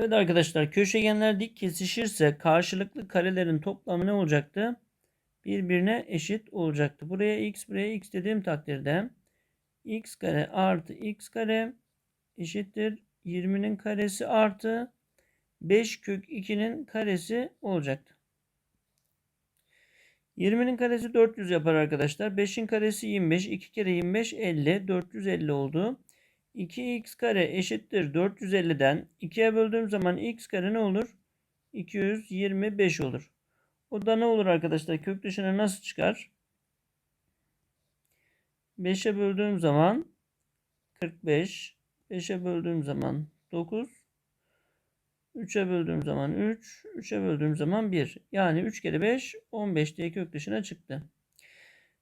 Evet arkadaşlar köşegenler dik kesişirse karşılıklı karelerin toplamı ne olacaktı? Birbirine eşit olacaktı. Buraya x buraya x dediğim takdirde x kare artı x kare eşittir 20'nin karesi artı 5 kök 2'nin karesi olacaktı. 20'nin karesi 400 yapar arkadaşlar. 5'in karesi 25. 2 kere 25 50. 450 oldu. 2x kare eşittir 450'den 2'ye böldüğüm zaman x kare ne olur? 225 olur. O da ne olur arkadaşlar? Kök dışına nasıl çıkar? 5'e böldüğüm zaman 45. 5'e böldüğüm zaman 9. 3'e böldüğüm zaman 3. 3'e böldüğüm zaman 1. Yani 3 kere 5 15 diye kök dışına çıktı.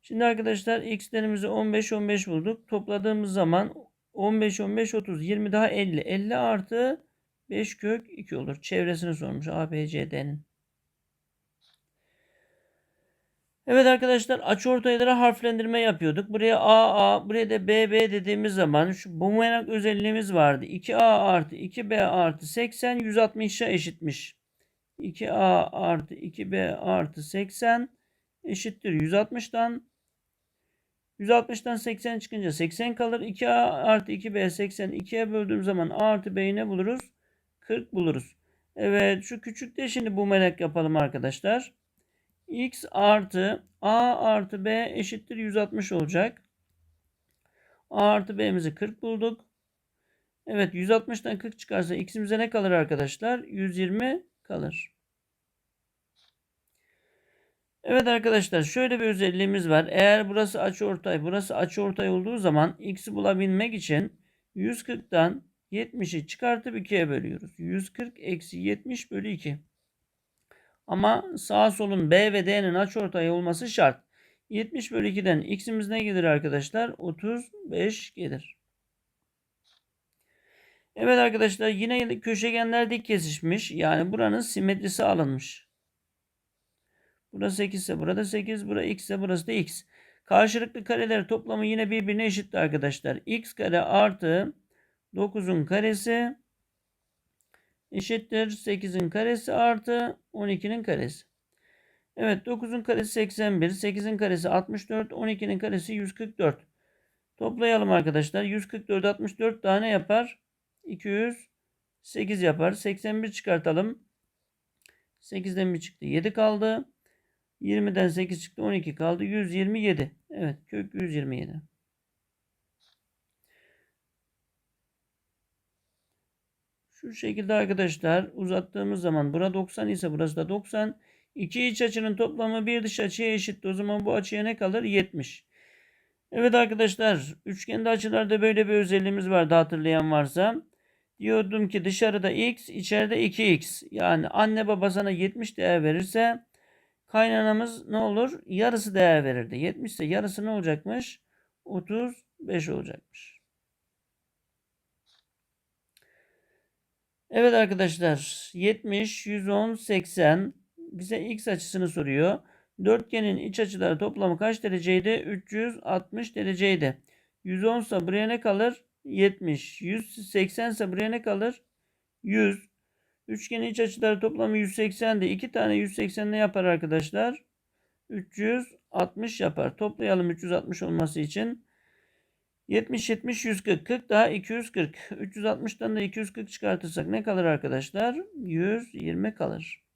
Şimdi arkadaşlar x'lerimizi 15 15 bulduk. Topladığımız zaman 15 15 30 20 daha 50. 50 artı 5 kök 2 olur. Çevresini sormuş ABCD'nin. Evet arkadaşlar açıortaylara harflendirme yapıyorduk. Buraya AA, buraya da BB dediğimiz zaman şu bumerang özelliğimiz vardı. 2A artı 2B artı 80 160'a eşitmiş. 2A artı 2B artı 80 eşittir 160'dan 160'tan 80 çıkınca 80 kalır. 2A artı 2B 80 2'ye böldüğüm zaman A artı B'yi ne buluruz? 40 buluruz. Evet şu küçük de şimdi bu melek yapalım arkadaşlar. X artı A artı B eşittir 160 olacak. A artı B'mizi 40 bulduk. Evet 160'tan 40 çıkarsa X'imize ne kalır arkadaşlar? 120 kalır. Evet arkadaşlar şöyle bir özelliğimiz var. Eğer burası açıortay, burası açıortay olduğu zaman x'i bulabilmek için 140'tan 70'i çıkartıp 2'ye bölüyoruz. 140 eksi 70 bölü 2. Ama sağ solun B ve D'nin açıortay olması şart. 70 bölü 2'den x'imiz ne gelir arkadaşlar? 35 gelir. Evet arkadaşlar yine köşegenler dik kesişmiş. Yani buranın simetrisi alınmış. Burası 8 ise burada 8. Burada x ise burası da x. Karşılıklı kareler toplamı yine birbirine eşitti arkadaşlar. x kare artı 9'un karesi eşittir 8'in karesi artı 12'nin karesi. Evet 9'un karesi 81, 8'in karesi 64, 12'nin karesi 144. Toplayalım arkadaşlar. 144 64 tane yapar. 208 yapar. 81 çıkartalım. 8'den bir çıktı. 7 kaldı. 20'den 8 çıktı 12 kaldı. 127. Evet kök 127. Şu şekilde arkadaşlar uzattığımız zaman bura 90 ise burası da 90. İki iç açının toplamı bir dış açıya eşit. O zaman bu açıya ne kalır? 70. Evet arkadaşlar üçgende açılarda böyle bir özelliğimiz vardı hatırlayan varsa. Diyordum ki dışarıda x içeride 2x. Yani anne baba sana 70 değer verirse kaynanamız ne olur? Yarısı değer verirdi. 70 ise yarısı ne olacakmış? 35 olacakmış. Evet arkadaşlar 70, 110, 80 bize x açısını soruyor. Dörtgenin iç açıları toplamı kaç dereceydi? 360 dereceydi. 110 ise buraya ne kalır? 70. 180 ise buraya ne kalır? 100. Üçgenin iç açıları toplamı 180 de 2 tane 180 ne yapar arkadaşlar? 360 yapar. Toplayalım 360 olması için. 70 70 140 40 daha 240. 360'tan da 240 çıkartırsak ne kalır arkadaşlar? 120 kalır.